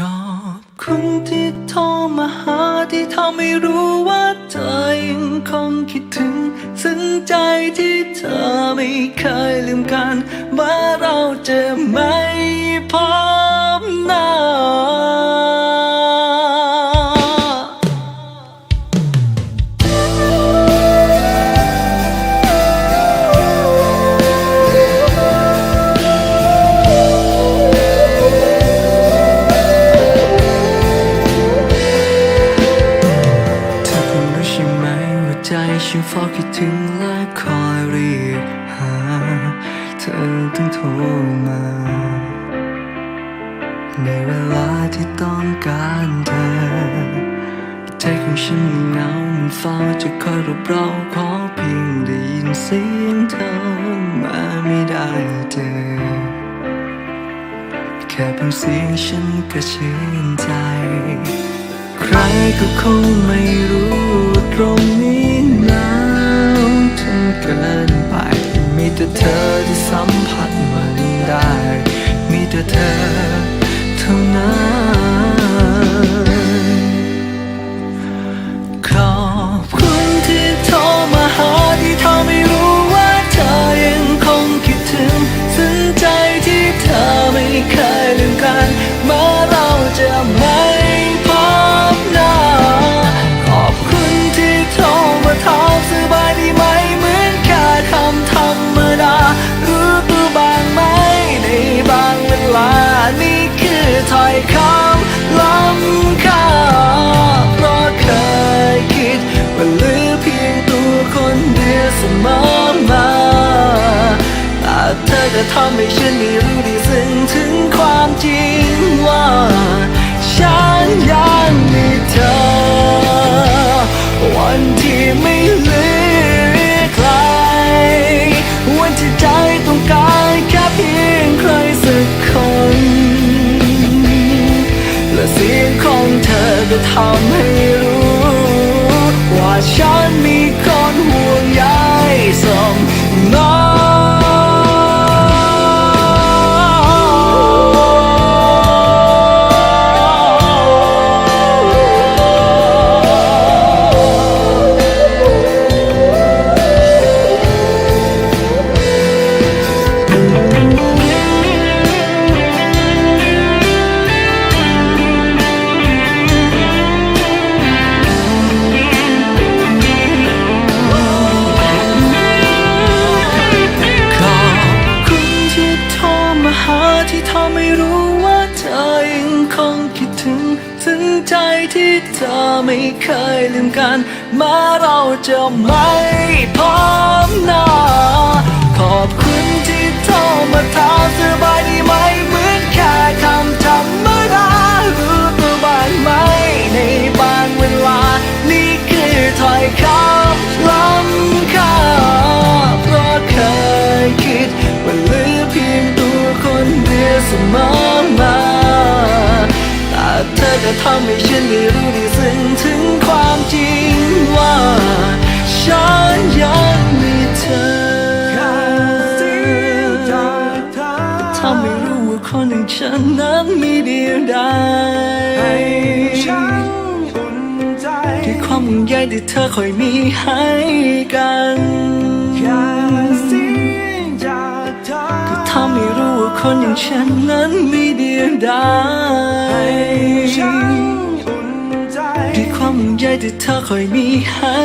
ขอบคุณที่โทรมาหาที่ทำให้รู้ว่าเธอยังคงคิดถึง ซึ้งใจที่เธอไม่เคยลืมกัน ฉันเฝ้าคิดถึงและคอยเรียกหา เธอต้องโทรมา ในเวลาที่ต้องการเธอใจของฉันมันเหงามันเฝ้าจะคอยรบเราขอเพียงได้ยินเสียงเธอมาไม่ได้เจอ แค่เพียงเสียงฉันก็ชื่นใจ ใครก็คงไม่รู้ ตรงนี้หนาวจนเกินไป มีแต่เธอที่สัมผัสมันได้ มีแต่เธอเท่านั้น มอมาแต่เธอก็ทำให้ฉันได้รู้ได้ซึ้งถึงความจริงว่า ฉันยังมีเธอ วันที่ไม่เหลือใคร วันที่ใจต้องการแค่เพียงใครสักคน และเสียงของเธอก็ทำให้รู้ ว่าฉันมีคนาไม่รู้ว่าเธอยังคงคิดถึง ถึงใจที่เธอไม่เคยลืมกัน มาเราจะไม่พบหน้า ขอบคุณที่โทรมาถามสบายดีไหม ฉันได้รู้ได้ซึ้งถึงความจริงว่า ฉันยังมีเธอทำให้รู้ว่าคนอย่างฉันนั้นมีเดียวดายฉันอุ่นใจด้วยความห่วงใยที่เธอคอยมีให้กันแค่เสียงจากเธอทำให้รู้ว่าคนอย่างฉันนั้นมีเดียวดาย งใยที่เธอคอยมีให้